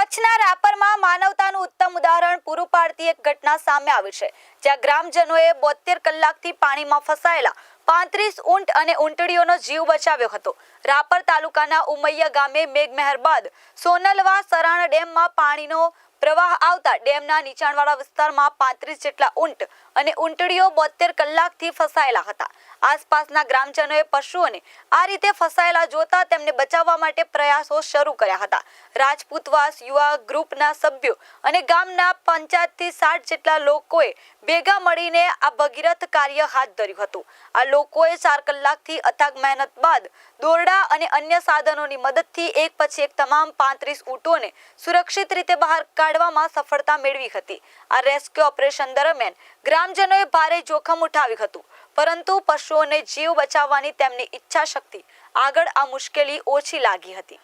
કચ્છના રાપરમાં માનવતાનું ઉત્તમ ઉદાહરણ પૂરું પાડતી એક ઘટના સામે આવી છે, જ્યાં ગ્રામજનોએ બોતેર કલાકથી પાણીમાં ફસાયેલા પાંત્રીસ ઊંટ અને ઊંટડીઓનો જીવ બચાવ્યો હતો. રાપર તાલુકાના ઉમૈયા ગામે મેઘમહેર બાદ સોનલવા સરાણ ડેમમાં પાણીનો પ્રવાહ આવતા ડેમના નીચાણવાળા વિસ્તારમાં પાંત્રીસ જેટલા ઊંટ અને ઊંટડીઓ બોતેર કલાકથી ફસાયેલા હતા. આસપાસના ગ્રામજનોએ પશુઓને આ રીતે ફસાયેલા જોતા તેમને બચાવવા માટે પ્રયાસો શરૂ કર્યા હતા. રાજપૂતવાસ યુવા ગ્રુપના સભ્યો અને ગામના પંચાયતથી સાઠ જેટલા લોકોએ ભેગા મળીને આ ભગીરથ કાર્ય હાથ ધર્યું હતું. આ લોકોએ ચાર કલાકથી અથાગ મહેનત બાદ દોરડા અને અન્ય સાધનોની મદદથી એક પછી એક તમામ પાંત્રીસ ઊંટોને સુરક્ષિત રીતે બહાર કાઢવામાં સફળતા મેળવી હતી. આ રેસ્ક્યુ ઓપરેશન દરમિયાન ગ્રામજનોએ ભારે જોખમ ઉઠાવ્યું હતું. પરંતુ પશુઓને જીવ બચાવવાની તેમની ઈચ્છા શક્તિ આગળ આ મુશ્કેલી ઓછી લાગી હતી.